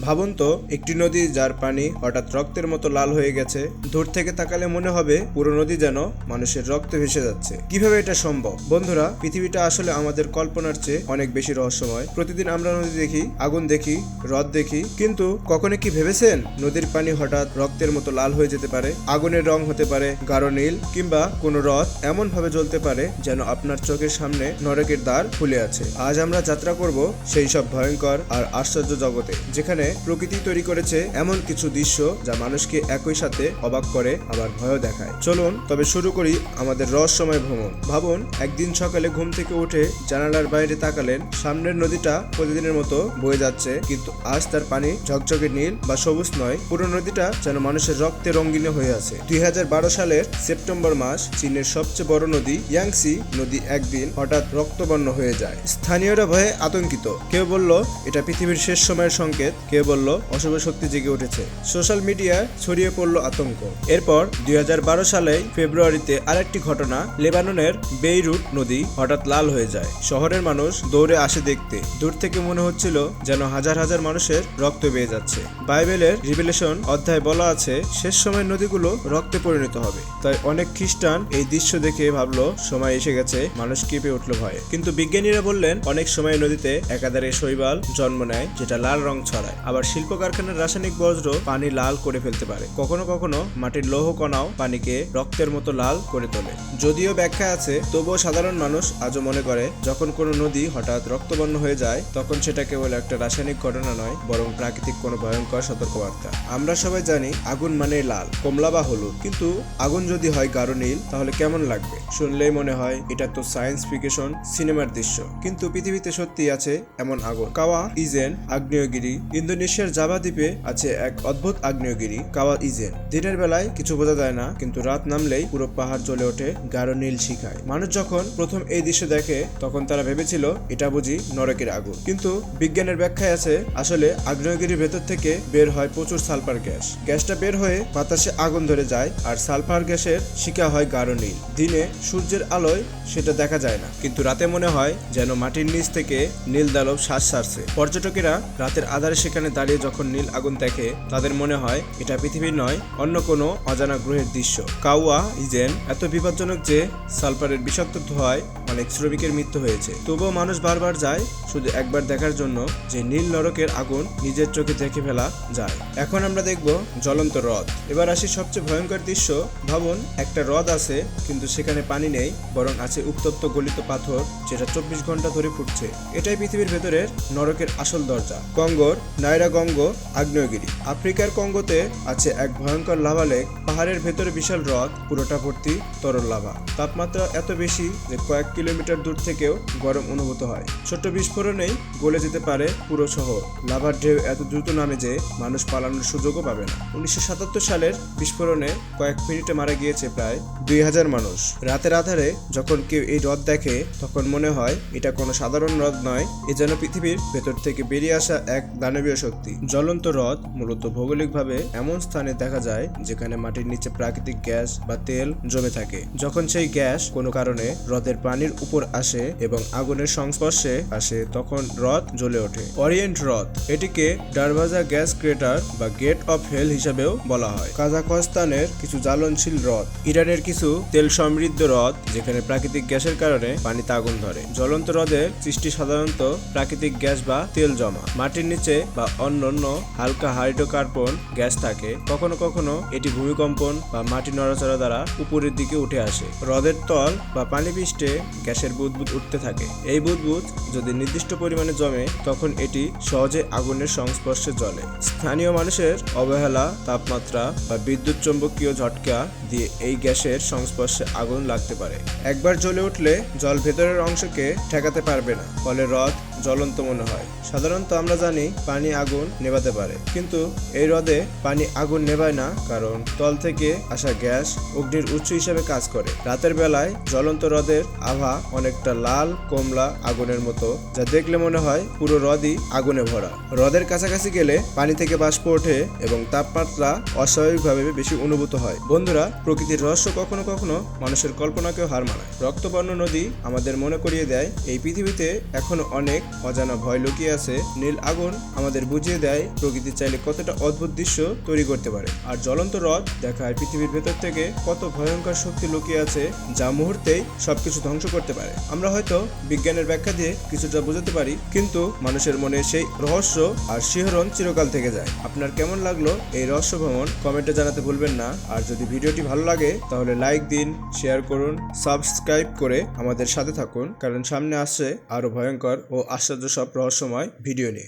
ভাবুন তো, একটি নদী যার পানি হঠাৎ রক্তের মতো লাল হয়ে গেছে, দূর থেকে তাকালে মনে হবে পুরো নদী যেন মানুষের রক্তে ভেসে যাচ্ছে। কীভাবে এটা সম্ভব? বন্ধুরা, পৃথিবীটা আসলে আমাদের কল্পনার চেয়ে অনেক বেশি রহস্যময়। প্রতিদিন আমরা নদী দেখি, আগুন দেখি, হ্রদ দেখি, কিন্তু কখনো কি ভেবেছেন নদীর পানি হঠাৎ রক্তের মতো লাল হয়ে যেতে পারে? আগুনের রং হতে পারে গাঢ় নীল, কিংবা কোনো হ্রদ এমন ভাবে জ্বলতে পারে যেন আপনার চোখের সামনে নরকের দ্বার খুলে আছে। আজ আমরা যাত্রা করব সেই সব ভয়ঙ্কর আর আশ্চর্য জগতে, যেখানে প্রকৃতি তৈরি করেছে এমন কিছু দৃশ্য যা মানুষকে একই সাথে অবাক করে, আবার ভয়ও দেখায়। চলুন, তবে শুরু করি আমাদের রহস্যময় ভ্রমণ। ভাবুন, একদিন সকালে ঘুম থেকে উঠে জানালার বাইরে তাকালেন, সামনের নদীটা প্রতিদিনের মতো বয়ে যাচ্ছে, কিন্তু আজ তার পানি ঝকঝকে নীল বা সবুজ নয়। পুরো নদীটা যেন মানুষের রক্তে রঙ্গিন হয়ে আছে। দুই হাজার বারো সালের সেপ্টেম্বর মাস চীনের সবচেয়ে বড় নদী ইয়াংসি নদী একদিন হঠাৎ রক্তবর্ণ হয়ে যায়। স্থানীয়রা ভয়ে আতঙ্কিত। কেউ বলল, এটা পৃথিবীর শেষ সময়ের সংকেত। কেউ বলল, অশুভ শক্তি জেগে উঠেছে। সোশ্যাল মিডিয়ায় ছড়িয়ে পড়ল আতঙ্ক। এরপর দুই হাজার বারো সালে ফেব্রুয়ারিতে আরেকটি ঘটনা, লেবাননের বেইরুট নদী হঠাৎ লাল হয়ে যায়। শহরের মানুষ দৌড়ে আসে দেখতে। দূর থেকে মনে হচ্ছিল যেন হাজার হাজার মানুষের রক্ত বেয়ে যাচ্ছে। বাইবেলের রিভেলেশন অধ্যায় বলা আছে, শেষ সময় নদীগুলো রক্তে পরিণত হবে। তাই অনেক খ্রিস্টান এই দৃশ্য দেখে ভাবলো, সময় এসে গেছে, মানুষ কেঁপে উঠল ভয়ে। কিন্তু বিজ্ঞানীরা বললেন, অনেক সময় নদীতে একাধারে শৈবাল জন্ম নেয়, যেটা লাল রং ছড়ায়। আবার শিল্প কারখানার রাসায়নিক বজ্র পানি লাল করে ফেলতে পারে। কখনো কখনো মাটির লৌহ কণাও পানিকে রক্তের মতো লাল করে তোলে। যদিও ব্যাখ্যা আছে, তবুও সাধারণ মানুষ আজও মনে করে, যখন কোনো নদী হঠাৎ রক্তবর্ণ হয়ে যায়, তখন সেটা কেবল একটা রাসায়নিক ঘটনা নয়, বরং প্রাকৃতিক কোনো ভয়ঙ্কর সতর্কবার্তা। আমরা সবাই জানি, আগুন মানে লাল, কমলা বা হলুদ। কিন্তু আগুন যদি হয় গাঢ় নীল, তাহলে কেমন লাগবে? শুনলেই মনে হয়, এটা তো সায়েন্স ফিকেশন সিনেমার দৃশ্য। কিন্তু পৃথিবীতে সত্যি আছে এমন আগুন। কাওয়া, ইজেন, আগ্নেয়গিরি ইন্দোনেশিয়ার জাভা দ্বীপে আছে এক অদ্ভুত আগ্নেয়গিরি কাওয়া ইজেন। দিনের বেলায় কিছু বোঝা যায় না, কিন্তু রাত নামলেই পুরো পাহাড় জ্বলে ওঠে গাঢ় নীল শিখায়। মানুষ যখন প্রথম এই দৃশ্য দেখে, তখন তারা ভেবেছিল, এটা বুঝি নরকের আগুন। কিন্তু বিজ্ঞানের ব্যাখ্যায় আছে, আসলে আগ্নেয়গিরির ভেতর থেকে বের হয় প্রচুর সালফার গ্যাস। গ্যাসটা বের হয়ে বাতাসে আগুন ধরে যায়, আর সালফার গ্যাসের শিকা হয় গাঢ় নীল। দিনে সূর্যের আলোয় সেটা দেখা যায় না, কিন্তু রাতে মনে হয় যেন মাটির নিচ থেকে নীল দালব শ্বাস সারছে পর্যটকেরা রাতের আধারে সেখানে দাঁড়িয়ে যখন নীল আগুন দেখে, তাদের মনে হয় এটা পৃথিবীর নয়, অন্য কোনো অজানা গ্রহের দৃশ্য। কাউয়া ইজেন এত বিপজ্জনক যে সালফারের বিষাক্ত ধোঁয়ায় অনেক শ্রমিকের মৃত্যু হয়েছে। তবুও মানুষ বারবার যায় শুধু একবার দেখার জন্য যে নীল নরকের আগুন নিজের চোখে দেখে ফেলা যায়। এখন আমরা দেখব জ্বলন্ত হ্রদ। এবার আসি সবচেয়ে ভয়ঙ্কর দৃশ্য। ভাবুন, একটা হ্রদ আছে, কিন্তু সেখানে পানি নেই, বরং আছে উত্তপ্ত গলিত পাথর যেটা চব্বিশ ঘণ্টা ধরে ফুটছে। এটাই পৃথিবীর ভেতরের নরকের আসল দরজা। কঙ্গোর নাইরা গঙ্গ আগ্নেয়গিরি। আফ্রিকার কঙ্গোতে আছে এক ভয়ঙ্কর লাভা লেক। পাহাড়ের ভেতরে বিশাল হ্রদ, পুরোটা ভর্তি তরল লাভা। তাপমাত্রা এত বেশি যে কয়েক কিলোমিটার দূর থেকেও গরম অনুভূত হয়। ছোট্ট বিস্ফোরণেই গলে যেতে পারে পুরো শহর। লাভার ঢেউ এত দ্রুত নামে যে মানুষ পালানোর সুযোগও পাবে না। উনিশশো সাতাত্তর সালের বিস্ফোরণে কয়েক মিনিটে মারা গিয়েছে প্রায় দুই হাজার মানুষ। রাতের আধারে যখন কেউ এই হ্রদ দেখে, তখন মনে হয় এটা কোনো সাধারণ হ্রদ নয়, এ যেন পৃথিবীর ভেতর থেকে বেরিয়ে আসা এক দানবীয় শক্তি। জ্বলন্ত হ্রদ মূলত ভৌগোলিকভাবে এমন স্থানে দেখা যায়, যেখানে মাটির নিচে প্রাকৃতিক গ্যাস বা তেল জমে থাকে। যখন সেই গ্যাস কোনো কারণে হ্রদের পানির উপর আসে এবং আগুনের সংস্পর্শে আসে, তখন হ্রদ জ্বলে ওঠে। অরিয়েন্ট হ্রদ, এটিকে ডারভাজা গ্যাস ক্রেটার বা গেট অফ হেল হিসাবেও বলা হয়। কাজাখস্তানের কিছু জ্বালনশীল হ্রদ, ইরানের কিছু তেল সমৃদ্ধ হ্রদ, যেখানে প্রাকৃতিক গ্যাসের কারণে পানিতে আগুন ধরে। জ্বলন্ত হ্রদের সৃষ্টি সাধারণত প্রাকৃতিক গ্যাস বা তেল জমা। মাটির নিচে বা অন্যান্য হালকা হাইড্রোকার্বন গ্যাস থাকে। কখনো কখনো এটি ভূমিকম্পন বা মাটি নড়াচড়া দ্বারা উপরের দিকে উঠে আসে। হ্রদের তল বা পানি পৃষ্ঠে গ্যাসের বুদবুদ উঠতে থাকে। এই বুদবুদ যদি নির্দিষ্ট পরিমাণে জমে, তখন এটি সহজে আগুনের সংস্পর্শে জ্বলে। স্থানীয় মানুষের অবহেলা, তাপমাত্রা বা বিদ্যুৎ চৌম্বকীয় ঝটকা দিয়ে এই গ্যাসের সংস্পর্শে আগুন লাগতে পারে। একবার জ্বলে উঠলে জল ভেতরের অংশকে ঠেকাতে পারবে না, ফলে হ্রদ জ্বলন্ত মনে হয়। সাধারণত আমরা জানি পানি আগুন নেভাতে পারে, কিন্তু এই হ্রদে পানি আগুন নেভায় না, কারণ তল থেকে আসা গ্যাস অগ্নির উৎস হিসেবে কাজ করে। রাতের বেলায় জ্বলন্ত হ্রদের আভা অনেকটা লাল, কমলা আগুনের মতো, যা দেখলে মনে হয় পুরো হ্রদই আগুনে ভরা। হ্রদের কাছাকাছি গেলে পানি থেকে বাষ্প ওঠে এবং তাপমাত্রা অস্বাভাবিকভাবে বেশি অনুভূত হয়। বন্ধুরা, প্রকৃতির রহস্য কখনো কখনো মানুষের কল্পনাকেও হার মানায়। রক্তবর্ণ নদী আমাদের মনে করিয়ে দেয়, এই পৃথিবীতে এখনও অনেক অজানা ভয় লুকিয়ে আছে। নীল আগুন আমাদের বুঝিয়ে দেয়, প্রকৃতি চাইলে কতটা অদ্ভুত দৃশ্য তৈরি করতে পারে। আর জ্বলন্ত হ্রদ দেখায় পৃথিবীর ভেতর থেকে কত ভয়ঙ্কর শক্তি লুকিয়ে আছে, যা মুহূর্তেই সবকিছু ধ্বংস করতে পারে। আমরা হয়তো বিজ্ঞানের ব্যাখ্যা দিয়ে কিছুটা বোঝাতে পারি, কিন্তু মানুষের মনে সেই রহস্য আর শিহরণ চিরকাল থেকে যায়। আপনার কেমন লাগল এই রহস্য ভ্রমণ? কমেন্টে জানাতে ভুলবেন না। আর যদি ভিডিওটি ভালো লাগে, তাহলে লাইক দিন, শেয়ার করুন, সাবস্ক্রাইব করে আমাদের সাথে থাকুন, কারণ সামনে আসছে আরও ভয়ঙ্কর ও আশ্চর্য সব রহস্যময় ভিডিও নিয়ে।